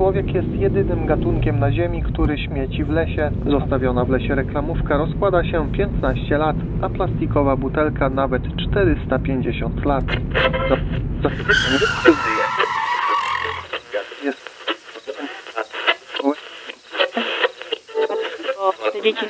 Człowiek jest jedynym gatunkiem na Ziemi, który śmieci w lesie. Zostawiona w lesie reklamówka rozkłada się 15 lat, a plastikowa butelka nawet 450 lat. Do, do, jest... Bo te dzieci